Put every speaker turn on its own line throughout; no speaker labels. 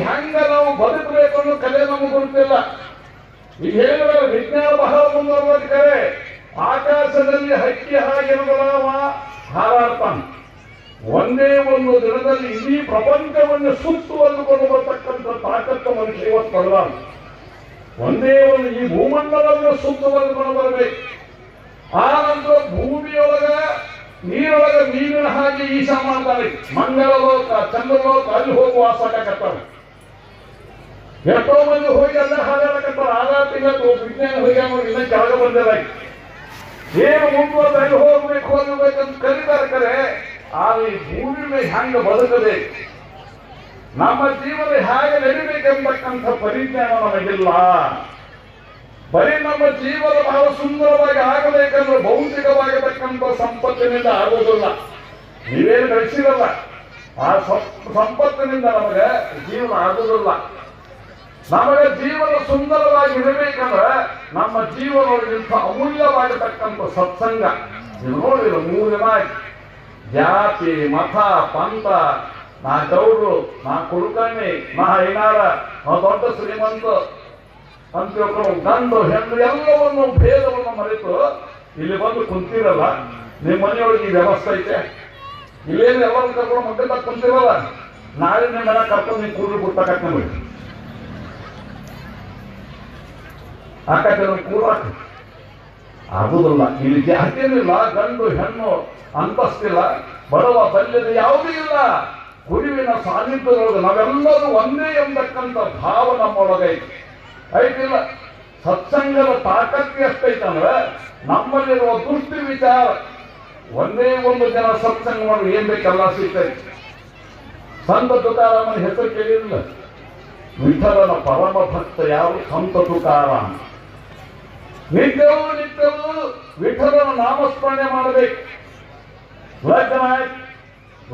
ಹೆಂಗ ನಾವು ಬದುಕಬೇಕು ಅನ್ನೋ ಕಲೆ ನಮಗೆ ಗೊತ್ತಿಲ್ಲ. ಈಗ ಹೇಳಿದ್ರೆ ವಿಜ್ಞಾನ ಬಹಳ ಮುಂದುವರೆದಿದ್ದಾರೆ ಆಕಾಶದಲ್ಲಿ ಹಕ್ಕಿ ಹಾಗಿರುವುದವ ಹಾರಾಡ್ತಾನೆ ಒಂದೇ ಒಂದು ದಿನದಲ್ಲಿ ಇಡೀ ಪ್ರಪಂಚವನ್ನು ಸುತ್ತುವರೆದುಕೊಂಡು ಬರ್ತಕ್ಕಂಥ ತಾಕತ್ತು ಮನುಷ್ಯ ಇವತ್ತು ಪಡೆದ ಒಂದೇ ಒಂದು ಈ ಭೂಮಂಡಲವನ್ನು ಸುತ್ತುವರೆದುಕೊಂಡು ಬರಬೇಕು ಆ ನಂತರ ಭೂಮಿಯೊಳಗ, ನೀರೊಳಗ ಮೀನಿನ ಹಾಗೆ ಈಶ ಮಾಡ್ತಾರೆ ಚಂದ್ರ ಲೋಕ ಅಲ್ಲಿ ಹೋಗುವ ವಾಸ ಆಗಕತ್ತಾರ ಎಷ್ಟೋ ಮಂದಿ ಹೋಗಿ ಅಲ್ಲ ಹಾಡಾಡಕತ್ತಾರ ಆಧಾರ ತಿಂಗಳು ವಿಜ್ಞಾನ ಹೋಗಿ ಇನ್ನ ಕೆಳಗೆ ಬಂದಿಲ್ಲ ಏನು ಮುಂದುವರೆದ ಅಲ್ಲಿ ಹೋಗ್ಬೇಕು ಹೋಗ್ಬೇಕಂತ ಕರೀತಾರೆ ಕರೆ, ಆದ್ರೆ ಈ ಭೂಮಿ ಹೆಂಗ ಬದುಕಬೇಕು ನಮ್ಮ ಜೀವನ ಹೇಗೆ ನಡಿಬೇಕೆಂಬತಕ್ಕಂಥ ಪರಿಜ್ಞಾನ ನಮಗಿಲ್ಲ. ಬರೀ ನಮ್ಮ ಜೀವನ ಬಹಳ ಸುಂದರವಾಗಿ ಆಗಬೇಕಂದ್ರೆ ಭೌತಿಕವಾಗಿರ್ತಕ್ಕಂಥ ಸಂಪತ್ತಿನಿಂದ ಆಗೋದಿಲ್ಲ ನೀವೇನು ಗಳಿಸಿರಲ್ಲ ಆ ಸಂಪತ್ತಿನಿಂದ ನಮಗೆ ಜೀವನ ಆಗೋದಿಲ್ಲ ನಮಗೆ ಜೀವನ ಸುಂದರವಾಗಿ ಇರಬೇಕಂದ್ರೆ ನಮ್ಮ ಜೀವನದೊಳಗಿಂತ ಅಮೂಲ್ಯವಾಗಿರ್ತಕ್ಕಂಥ ಸತ್ಸಂಗ. ನೋಡಿದ ನೋಡಿದ್ರು ಮೂರು ಜಾತಿ, ಮತ, ಪಂಥ, ನಾ ಗೌಡ್ರು ನಾ ಕುಡುಕಣ್ಣಿ ನಾ ಐನಾರ ನಾ ದೊಡ್ಡ ಶ್ರೀಮಂತ. ಅಂತ ಗಂಡು, ಹೆಣ್ಣು ಎಲ್ಲವನ್ನು ಭೇದವನ್ನು ಮರೆತು ಇಲ್ಲಿ ಬಂದು ಕುಂತಿರಲ್ಲ. ನಿಮ್ಮ ಮನೆಯೊಳಗೆ ಈ ವ್ಯವಸ್ಥೆ ಐತೆ. ಇಲ್ಲೇನು ಎಲ್ಲರೂ ಕರ್ಕೊಂಡು ಮಕ್ಕಳ ಕುಂತಿರಲ್ಲ. ನಾಳೆ ನಿಮ್ಮ ಮನೆ ಕರ್ಕೊಂಡು ನೀವು ಕೂದಲು ಬಿಡ್ತಕ್ಕ ನೋಡಿ ಅಕ್ಕ ಪೂರ್ವ ಆಗುದಿಲ್ಲ ಇಲ್ಲಿ ಜಾತಿಯಲ್ಲಿಲ್ಲ ಗಂಡು, ಹೆಣ್ಣು, ಅಂತಸ್ತಿಲ್ಲ, ಬಡವ ಬಲ್ಯದ ಯಾವುದೂ ಇಲ್ಲ. ಗುರುವಿನ ಸಾನ್ನಿಧ್ಯದೊಳಗೆ ನಾವೆಲ್ಲರೂ ಒಂದೇ ಎಂಬತಕ್ಕಂಥ ಭಾವ ನಮ್ಮೊಳಗೈತಿ ಐತಿಲ್ಲ ಸತ್ಸಂಗದ ತಾಕತ್ತಿ ಎಷ್ಟೈತಂದ್ರೆ ನಮ್ಮಲ್ಲಿರುವ ದುಷ್ಟಿ ವಿಚಾರ. ಒಂದೇ ಒಂದು ಜನ ಸತ್ಸಂಗ ಮಾಡಿ ಏನ್ ಬೇಕೆಲ್ಲ ಸಿಗ್ತೈತಿ ಸಂತ ತುಕಾರಾಮನ ಹೆಸರು ಕೇಳಿರಲಿಲ್ಲ. ವಿಠಲನ ಪರಮ ಭಕ್ತ ಯಾರು? ಸಂತ ತುಕಾರಾಮ. ನಿತ್ಯವೂ ನಿತ್ಯವೂ ವಿಠಲನ ನಾಮಸ್ಮರಣೆ ಮಾಡಬೇಕು. ಲಗ್ನ ಆಯ್ತು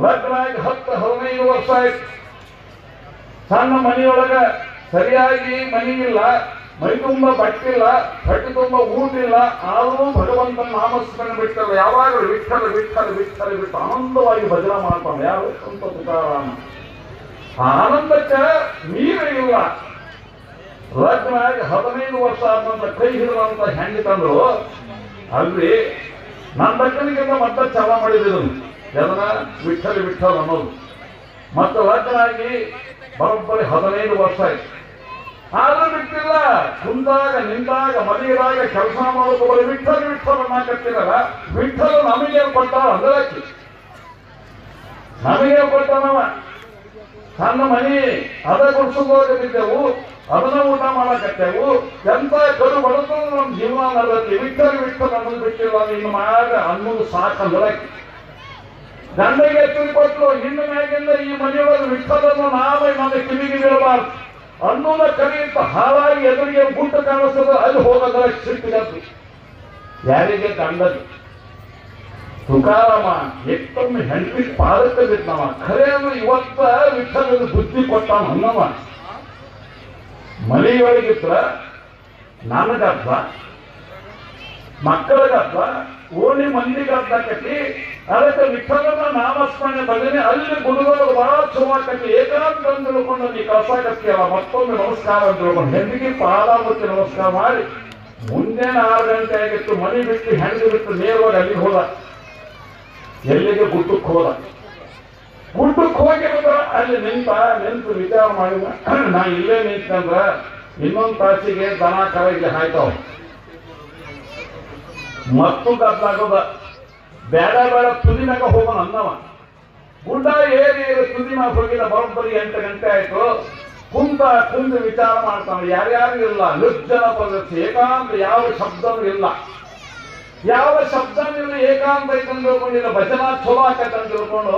ಲಗ್ನ ಆಗಿ ಹತ್ತು ಹದಿನೈದು ವರ್ಷ ಆಯ್ತು. ಸಣ್ಣ ಮನೆಯೊಳಗ ಸರಿಯಾಗಿ ಮನಿ ಇಲ್ಲ, ಮೈ ತುಂಬ ಬಟ್ಟಿಲ್ಲ ಬಟ್ಟೆ ತುಂಬ ಊಟಿಲ್ಲ ಆದರೂ ಭಗವಂತನ ನಾಮಸ್ಮರಣೆ ಬಿಟ್ಟಲ್ಲ ಯಾವಾಗಲೂ ವಿಠಲ ವಿಠಲ ವಿಠಲ ಬಿಟ್ಟು ಆನಂದವಾಗಿ ಭಜನೆ ಮಾಡ್ತಾನೆ. ಯಾರು ಆ ಆನಂದಕ್ಕೆ ಮೀರ ಇಲ್ಲ. ಆಗಿ ಹದಿನೈದು ವರ್ಷ ಆದಂತ ಕೈ ಹಿಡಿದಂತ ಹೆಂಗೆ ತಂದ್ರು? ಅಲ್ರಿ ನನ್ನ ದಕ್ಕನಿಗಿಂತ ಮತ್ತೆ ಚಾಲ ಮಾಡಿದ್ರು. ಅದನ್ನ ವಿಠಲ್ ವಿಠಲ್ ಅನ್ನೋದು. ಮತ್ತೆ ರಾಜನಾಗಿ ಬರೋಬ್ಬರಿ ಹದಿನೈದು ವರ್ಷ ಆಯ್ತು. ಆದ್ರೂ ಬಿಟ್ಟಿಲ್ಲ. ಕುಂದಾಗ ನಿಂತಾಗ ಮನೆಯರಾಗ ಕೆಲಸ ಮಾಡೋದು ವಿಠಲ್ ವಿಠಲ್ ಅನ್ನಕತ್ತಿರಲ್ಲ ವಿಠಲ್ ನಮಗೆ ಕೊಟ್ಟ ಅಂದ್ರೆ ನಮಗೆ ಕೊಟ್ಟನವ ಸಣ್ಣ ಮನಿ ಅದ ಗುಡ್ಸೋದಾಗ ಬಿದ್ದೆವು ಅದನ್ನ ಊಟ ಮಾಡಕತ್ತೆವು. ಎಂತ ಕರು ಬಡತನ ನಮ್ಮ ಜೀವನ ನಡೆದೈತಿ ವಿಠಲ್ ವಿಠಲ್ ಅನ್ನೋದು ಬಿಟ್ಟಿಲ್ಲ ಇನ್ನು ಮ್ಯಾಗ ಅನ್ನೋದು ಸಾಕಂದ್ರೆ ಗಂಡಗೆ ತಿಳ್ಕೊಟ್ಲು ಕೊಟ್ಟು ಇನ್ನು ಮ್ಯಾಗಿಂದ ಈ ಮನೆಯೊಳಗೆ ವಿಠಲನ್ನು ನಾವೇ ನನ್ನ ಕಿವಿಗೆ ಬೀಳಬಾರ್ದು ಅನ್ನೋದ ಕರೆಯುತ್ತ ಹಾಳಾಗಿ ಎದುರಿಗೆ ಗುಂಟು ಕಾಣಿಸ್ತದ ಅಲ್ಲಿ ಹೋಗೋದ್ರ ಸಿಟ್ಟಿಗದ್ದು ಯಾರಿಗೆ ಗಂಡದು ತುಕಾರಾಮ, ಎಷ್ಟೊಮ್ಮೆ ಹೆಂಡತಿ ಪಾದಕ್ಕೆ ಬಿದ್ದವ ಖರೆ ಅಂದ್ರೆ ಇವತ್ತ ವಿಠಲದ ಬುದ್ಧಿ ಕೊಟ್ಟಾನ ಅನ್ನವ. ಮನೆಯೊಳಗಿದ್ರ ನನಗಪ್ಪ ಮಕ್ಕಳಿಗಪ್ಪ ಓಣಿ ಮಂದಿಗದ್ದ ಕಟ್ಟಿ, ಅದಕ್ಕೆ ವಿಠಲನ ನಾಮಸ್ಮರಣೆ ಬಂದಿನಿ, ಅಲ್ಲಿ ಗುರುಗಳು ಬಹಳ ಚಲೋ ಕಟ್ಟಿ ಏಕಾಂತ ತಿಳ್ಕೊಂಡು ನೀ ಕಳ್ಸಾಕತ್ತೀಯಲ್ಲ ಮತ್ತೊಮ್ಮೆ ನಮಸ್ಕಾರ ಅಂತ ತಿಳ್ಕೊಂಡು ಹೆಂಡಿಗೆ ಪಾದಾಮೂರ್ತಿ ನಮಸ್ಕಾರ ಮಾಡಿ. ಮುಂದೇನ ಆರು ಗಂಟೆ ಆಗಿತ್ತು, ಮನೆ ಬಿಟ್ಟು ಹೆಂಡಿ ಬಿಟ್ಟು ನೇರವಾಗಿ ಅಲ್ಲಿಗೆ ಹೋದ. ಎಲ್ಲಿಗೆ ಗುಡ್ಡಕ್ಕೆ ಹೋದ? ಗುಡ್ಡಕ್ಕೆ ಹೋಗಿ ಬಂದ್ರ ಅಲ್ಲಿ ನಿಂತ ನಿಂತು ವಿಚಾರ ಮಾಡಿದ. ನಾ ಇಲ್ಲೇ ನಿಂತಂದ್ರ ಇನ್ನೊಂದು ತಾಸಿಗೆ ದನ ಕರ ಇಲ್ಲಿ ಹಾಯ್ತಾವ ಮತ್ತು ಗದ್ದಾಗೋದ ಬೇಡ ಬೇಡ ತುದಿನಾಗ ಹೋಗೋಣ ಅನ್ನವ. ಗುಡ್ಡ ಏರಿ ಏರಿ ತುದಿನ ಹೋಗಿಲ್ಲ. ಬರೋಬ್ಬರಿ ಎಂಟು ಗಂಟೆ ಆಯ್ತು. ಕುಂತ ಕುಂದು ವಿಚಾರ ಮಾಡ್ತಾನೆ. ಯಾರ್ಯಾರು ಇಲ್ಲ. ನಿರ್ಜನ ಪದ್ಧತಿ. ಏಕಾಂತ ಯಾವ ಶಬ್ದವೂ ಇಲ್ಲ. ಯಾವ ಶಬ್ದನಿಲ್ಲ ಏಕಾಂತ ಐತೆ ಅಂತ ತಿಳ್ಕೊಂಡಿಲ್ಲ ಭಜನಾ ಚಲೋ ಅಂತ ತಿಳ್ಕೊಂಡು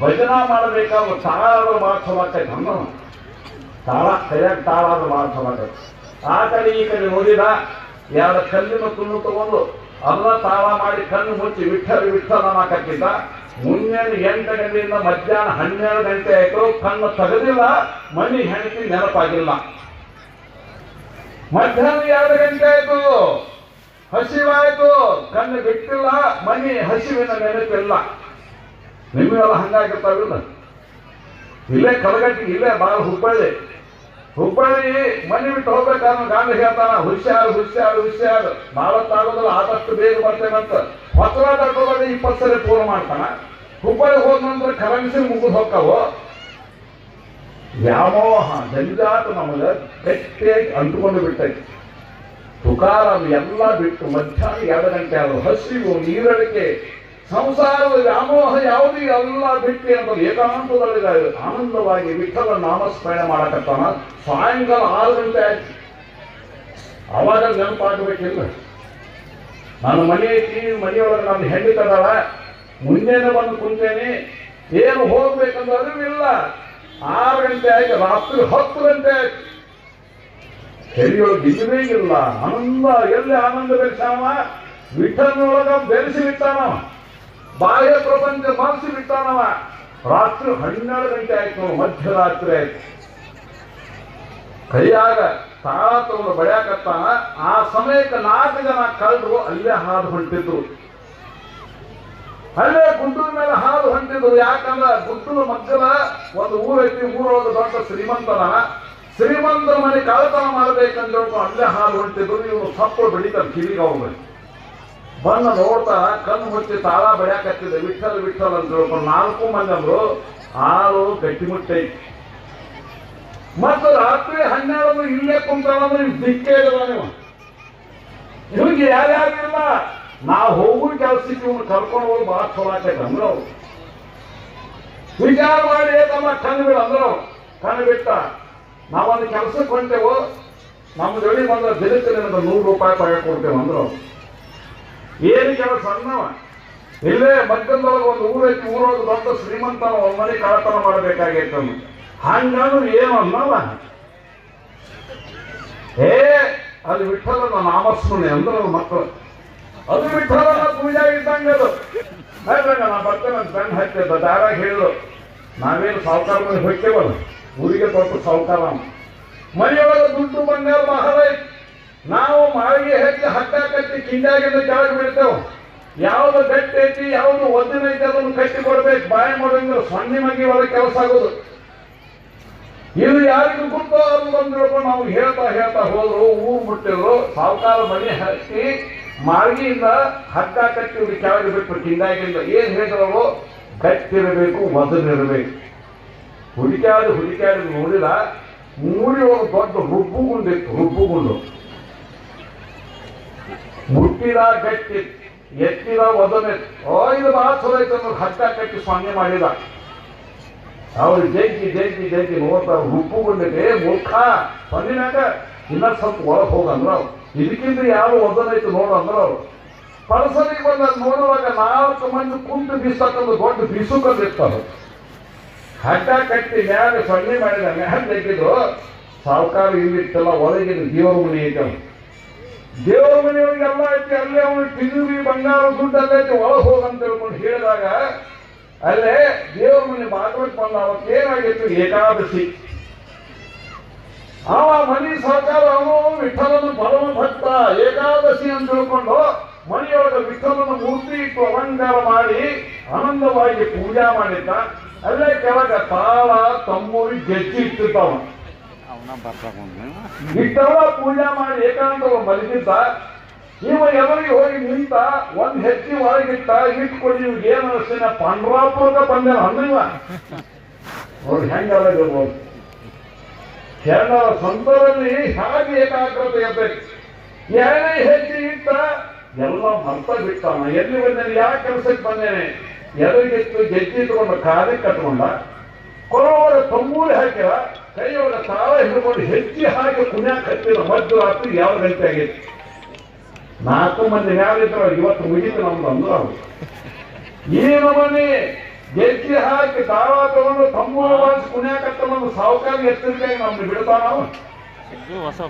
ಭಜನಾ ಮಾಡಬೇಕಾದ್ರೆ ತಾಳ ಭಾಳ ಚಲೋ ಆಕೈತೆ ಅನ್ನವ ತಾಳ, ಕೈಯಾಗ ತಾಳ ಭಾಳ ಚಲೋ ಆಕೈತೆ ಆ ಕಡೆ ಈ ಕಡೆ ನೋಡಿದ ಎರಡು ಕಲ್ಲಿನ ತುಂಡು ತಗೊಂಡು ಅಲ್ಲ ತಾಳ ಮಾಡಿ ಕಣ್ಣು ಮುಚ್ಚಿ ವಿಠಲ್ ವಿಠಲ್ ಅನ್ನಕತ್ತಿದ್ದ ಮುಂಜಾನೆ ಎಂಟು ಗಂಟೆಯಿಂದ ಮಧ್ಯಾಹ್ನ ಹನ್ನೆರಡು ಗಂಟೆ ಆಯ್ತು. ಕಣ್ಣು ತೆಗೆದಿಲ್ಲ ಮನಿ ಹೆಂಡತಿ ನೆನಪಾಗಿಲ್ಲ. ಮಧ್ಯಾಹ್ನ ಎರಡು ಗಂಟೆ ಆಯ್ತು. ಹಸಿವಾಯ್ತು. ಕಣ್ಣು ಬಿಟ್ಟಿಲ್ಲ, ಮನಿ ಹಸಿವಿನ ನೆನಪಿಲ್ಲ. ನಿಮಗೆಲ್ಲ ಹಂಗಾಗಿರ್ತಾವಿಲ್ಲ? ಇಲ್ಲೇ ಕಲಗಟ್ಟಿ ಇಲ್ಲೇ ಬಾಳ ಹುಬ್ಬಳ್ಳಿ. ಹುಬ್ಬಳ್ಳಿ ಮನೆ ಬಿಟ್ಟು ಹೋಗ್ಬೇಕಾದ್ರೆ ಗಾಂಧಿ ಹೇಳ್ತಾನ, ಹುಷಾರು ಹುಷಾರು ಹುಷಾರು. ಆಗೋದಿಲ್ಲ ಆದಷ್ಟು ಬೇಗ ಬರ್ತೇನಂತ ಹೊಸರಾಟ ತಗೋದಾಗ ಇಪ್ಪತ್ತು ಸರಿ ಪೂರ್ಣ ಮಾಡ್ತಾನ. ಹುಬ್ಬಳ್ಳಿ ಹೋದ ನಂತರ ಕರೆನ್ಸಿ ಮುಗಿದು ಹೋಗ್ತಾವು? ವ್ಯಾಮೋಹ ಜಂಜಾಟ ನಮಗೆ ಗಟ್ಟಿಯಾಗಿ ಅಂಟುಕೊಂಡು ಬಿಟ್ಟೈತಿ. ತುಕಾರಾಮ್ ಎಲ್ಲ ಬಿಟ್ಟು ಮಧ್ಯಾಹ್ನ ಎರಡು ಗಂಟೆ ಅದು ಹಸಿವು, ನೀರಡಿಕೆ, ಸಂಸಾರದ ವ್ಯಾಮೋಹ ಯಾವುದು ಎಲ್ಲ ಬಿಟ್ಟು ಅಂತ ಏಕಾಂತದಲ್ಲಿ ಆನಂದವಾಗಿ ವಿಠಲ ನಾಮಸ್ಮರಣೆ ಮಾಡಕತ್ತಾನ. ಸಾಯಂಕಾಲ ಆರು ಗಂಟೆ ಆಯ್ತು. ಅವಾಗ ನೆನಪಾಗಬೇಕಿಲ್ಲ. ನಾನು ಮನೆ ಐತಿ ಮನೆಯೊಳಗೆ ನಾನು ಹೆಂಡಿ ತದಾಳ ಮುಂಜಾನೆ ಬಂದು ಕುಂತೇನೆ. ಏನು ಹೋಗ್ಬೇಕಂತ ಅರಿವಿಲ್ಲ. ಆರು ಗಂಟೆ ಆಯ್ತು. ರಾತ್ರಿ ಹತ್ತು ಗಂಟೆ ಆಯ್ತು. ತೆರೆಯೊಳಗೆ ಇಲ್ಲವೇ ಇಲ್ಲ. ಆನಂದ, ಎಲ್ಲಿ ಆನಂದ ಬೆಳೆಸಾವ ವಿಠನೊಳಗ ಬೆರೆಸಿ ಬಿಟ್ಟಾನ. ಬಾಹ್ಯ ಪ್ರಪಂಚ ಮನಸ್ಸು ಬಿಟ್ಟಾನವ ರಾತ್ರಿ ಹನ್ನೆರಡು ಗಂಟೆ ಆಯ್ತು, ಮಧ್ಯರಾತ್ರಿ ಆಯ್ತು. ಕೈಯಾಗ ತಾಳ ತಗೊಂಡು ಬಡಿಯಾಕತ್ತಾನ. ಆ ಸಮಯಕ್ಕೆ ನಾಲ್ಕು ಜನ ಕಳ್ಳರು ಅಲ್ಲೇ ಹಾದು ಹೊಂಟಿದ್ರು. ಅಲ್ಲೇ ಗುಂಟೂರು ಮೇಲೆ ಹಾದು ಹೊಂಟಿದ್ರು. ಯಾಕಂದ್ರ ಗುಂಟೂರು ಮಧ್ಯದ ಒಂದು ಊರೈತಿ, ಊರೊಳಗೆ ದೊಡ್ಡ ಶ್ರೀಮಂತನ. ಶ್ರೀಮಂತರ ಮನೆ ಕಳತನ ಮಾಡ್ಬೇಕಂತ ಹೇಳ್ಕೊಂಡು ಅಲ್ಲೇ ಹಾಲು ಹೊಂಟಿದ್ರು ಇವನು ಸಪ್ಪಳು ಬೆಳಿತಾರೆ ಕಿವಿಗೆ ಹೋಗ್ಬೇಕು ಬಂದು ನೋಡ್ತಾ ಕಣ್ಣು ಮುಚ್ಚಿ ತಾಳ ಬಡಿಯಾಕತ್ತಿದೆ ವಿಠಲ್ ವಿಠಲ್ ಅಂತ ಹೇಳ್ಕೊಂಡು ನಾಲ್ಕು ಮಂದಿ ಅಂದ್ರು ಹಾಲು ಗಟ್ಟಿಮುಟ್ಟೈತಿ ಮತ್ತು ರಾತ್ರಿ ಹನ್ನೆರಡು ಇಲ್ಲೇ ಕುಂತಾಳಂದ್ರೆ ಇವ್ ದಿಕ್ಕೇ ಇಲ್ಲ ನೀವು ಇವ್ರಿಗೆ ಯಾರ್ಯಾರಿಲ್ಲ ನಾ ಹೋಗೋ ಕೆಲಸಕ್ಕೆ ಇವ್ನು ಕರ್ಕೊಂಡು ಹೋಗಿ ಭಾಳ ಚಲೋ ಆಕೈತೆ ಅಂದ್ರೆ ಅವ್ರು. ವಿಚಾರ ಮಾಡಿ ತಮ್ಮ ಕಣ್ಣು ಬಿಡ ಅಂದ್ರೆ ಅವ್ರು. ಕಣ್ಣು ಬಿಟ್ಟ. ನಾವೊಂದು ಕೆಲಸಕ್ಕೆ ಹೊಂಟೆವು. ನಮ್ಮ ಹೇಳಿ ಬಂದ ದಿನಕ್ಕೆ ನಿನಗೆ ನೂರು ರೂಪಾಯಿ ಪಾಯ ಕೊಡ್ತೇವೆ ಅಂದ್ರೆ. ಏನು ಕೆಲಸ ಅನ್ನವ ಇಲ್ಲೇ ಮಧ್ಯದೊಳಗೆ ಒಂದು ಊರೈತಿ ಊರೊಳಗೆ ದೊಡ್ಡ ಶ್ರೀಮಂತ ಮನೆ ಕಳತನ ಮಾಡಬೇಕಾಗೈತೆ ಹಂಗಾದ್ರೂ ಏನು ಅನ್ನವ ಏ ಅದು ವಿಠಲನ ನಾಮಸ್ಮರಣೆ ಅಂದ್ರೆ ಮಕ್ಕಳು ಅದು ವಿಠಲನ ಪೂಜಾ ಇದ್ದಂಗೆ ಅದು. ನಾ ಬರ್ತೇನೆ ಅಂತ ಹಾಕ್ತೇವೆ ಹತ್ತಿದ್ದ ದಾರಾಗ ಹೇಳಿದ್ರು. ನಾವೇನು ಸಾವುಕಾರ ಹೋಗ್ತೇವಲ್ಲ. ಊರಿಗೆ ಸ್ವಲ್ಪ ಸಾವುಕಾರ. ಮನೆಯೊಳಗೆ ದುಡ್ಡು ಬಂಗಾರ ಬಹಳ ನಾವು ಮಾಳಿಗೆ ಹಚ್ಚಿ ಹತ್ತ ಕಟ್ಟಿ ಕಿಂಡಾಗಿಂದ ಕೆಳಗೆ ಬಿಡ್ತೇವೆ. ಯಾವ್ದು ಗಟ್ಟಿ ಐತಿ, ಯಾವ್ದು ಒದ್ದಿನ ಐತಿ ಅದನ್ನು ಕಟ್ಟಿ ಕೊಡ್ಬೇಕು. ಬಾಯಿ ಮಾಡೋಂಗಿಲ್ಲ ಸಣ್ಣ ಮಗಿ ಒಳಗೆ ಕೆಲಸ ಆಗೋದು. ಇದು ಯಾರಿಗೂ ಗೊತ್ತೋ ಅದು ನಾವು ಹೇಳ್ತಾ ಹೇಳ್ತಾ ಹೋದ್ರು, ಊರು ಮುಟ್ಟಿದ್ರು, ಸಾವುಕಾರ ಮನೆ ಹತ್ತಿ ಮಾರ್ಗಿಯಿಂದ ಹಗ್ಗ ಕಟ್ಟಿ ಕೆಳಗೆ ಬಿಟ್ಟು ಕಿಂದಾಗಿಂದ ಏನ್ ಹೇಳಿದ್ರು ಗಟ್ಟಿರಬೇಕು ಮೊದಲಿರಬೇಕು ಹುಡುಕ್ಯಾಡಿ ಹುಡುಕ್ಯಾಡಿ ನೋಡಿಲ್ಲ. ಮೂರಿ ಒಂದು ದೊಡ್ಡ ರುಬ್ಬುಗುಂಡಿತ್ತು ರುಬ್ಬುಗುಂಡು ಮುಟ್ಟಿದ ಗಟ್ಟಿ, ಎತ್ತಿದ ಒದನೆ. ಓ, ಇದು ಬಹಳ ಚಲೋ ಐತೆ ಅನ್ನೋದು ಹಗ್ಗ ಕಟ್ಟಿ ಸ್ವಾಮಿ ಮಾಡಿದ. ಅವ್ರು ಜಗ್ಗಿ ಜಗ್ಗಿ ಜಗ್ಗಿ ನೋಡ್ತಾರೆ ಗುಂಡಿಗೆ ಮೂರ್ಖ ಬಂದಿನಾಗ ಇನ್ನ ಸ್ವಲ್ಪ ಒಳಗೆ ಹೋಗಂದ್ರ ಅವ್ರು. ಇದಕ್ಕಿಂತ ಯಾರು ಒದನೈತೆ ನೋಡು ಅಂದ್ರ ಅವ್ರು. ಪರಸರಿಗೆ ಬಂದ ನೋಡುವಾಗ ನಾಲ್ಕು ಮಂದಿ ಕುಂತು ಬೀಸಕ್ಕಂದು ದೊಡ್ಡ ಬೀಸುಕಲ್ಲಿರ್ತಾರೆ ಹಗ್ಗ ಕಟ್ಟಿ ಮ್ಯಾಗ ಸೊನ್ನೆ ಮಾಡಿದ ಮ್ಯಾಲ ತೆಗೆದು ಸಾವುಕಾರ ಇಲ್ಲಿತ್ತಲ್ಲ ಒಳಗಿನ ದೇವರ ಮನೆ ಐತೆ. ದೇವರ ಮನೆಯವ್ರಿಗೆ ಎಲ್ಲ ಐತಿ, ಅಲ್ಲೇ ಅವನು ಟಿವಿ ಬಂಗಾರ ದುಡ್ಡು ಅಲ್ಲೇ ಐತಿ, ಒಳಗೆ ಹೋಗಂತ ಹೇಳ್ಕೊಂಡು ಹೇಳಿದಾಗ ಅಲ್ಲೇ ದೇವರ ಮನೆ ಬಾಗ್ಲಕ್ಕೆ ಬಂದ ಅವತ್ತು ಏನಾಗಿತ್ತು? ಏಕಾದಶಿ. ಆ ಮನಿ ಸರ್ಕಾರ ಅವನು ವಿಠಲನ ಪರಮ ಭಕ್ತ, ಏಕಾದಶಿ ಅಂತ ತಿಳ್ಕೊಂಡು ಮನೆಯೊಳಗೆ ವಿಠಲನ ಮೂರ್ತಿ ಇಟ್ಟು ಅಲಂಕಾರ ಮಾಡಿ ಆನಂದವಾಗಿ ಪೂಜಾ ಮಾಡಿದ್ದ. ಅಲ್ಲೇ ಕೆಳಗ ತಾಳ ತಮ್ಮೂರಿ ಗೆಜ್ಜಿ ಇಟ್ಟಿರ್ತಾವ. ಇಟ್ಟವ ಪೂಜಾ ಮಾಡಿ ಏಕಾಂತ ಮಲಗಿದ್ದ. ನೀವು ಎವರಿಗೆ ಹೋಗಿ ನಿಂತ ಒಂದ್ ಹೆಜ್ಜೆ ಒಳಗಿಟ್ಟ ಇಟ್ಕೊಂಡು ನೀವು ಏನ್ ಅನಿಸ್ತೀನ ಪಂಡ್ರಾಪುರಕ್ಕೆ ಬಂದ ಅಂದ್ರಿವ ಅವ್ರು ಹೆಂಗ ಕೇರಳ ಸಂತರಲ್ಲಿ ಹಾಗೆ ಏಕಾಗ್ರತೆ ಇರ್ಬೇಕು? ಎರಡನೇ ಹೆಜ್ಜೆ ಇಟ್ಟ ಎಲ್ಲ ಮರ್ತ ಬಿಟ್ಟಾನ ಎಲ್ಲಿ ಬಂದೇನೆ? ಯಾವ ಕೆಲಸಕ್ಕೆ ಬಂದೇನೆ? ಎದುರಿಗೆತ್ತು ಗೆಜ್ಜೆ ತಗೊಂಡ ಕಾದೆ ಕಟ್ಕೊಂಡ. ಕೊರೋವರ ತಂಬೂರಿ ಹಾಕಿರ ಕೈಯವರ ತಾಳ ಹಿಡ್ಕೊಂಡು ಹೆಜ್ಜೆ ಹಾಕಿ ಪುಣ್ಯ ಕಟ್ಟಿದ ಮಧ್ಯರಾತ್ರಿ ಯಾವ ಗಂಟೆ ಆಗೈತಿ ನಾಲ್ಕು ಮಂದಿ ಯಾರಿದ್ರು ಇವತ್ತು ಮುಗಿತು ನಮ್ದು ಅಂದ್ರು ಅವ್ರು. ಈ ನಮನೆ ಗೆಜ್ಜೆ ಹಾಕಿ ತಾಳ ತಗೊಂಡು ತಂಬೂರ ಬಾರಿಸಿ ಪುಣ್ಯ ಕಟ್ಟ ಸಾವುಕಾರ ಎಚ್ಚರಿಕೆಯಾಗಿ ನಮ್ದು ಬಿಡ್ತಾನ
ಹೊಸ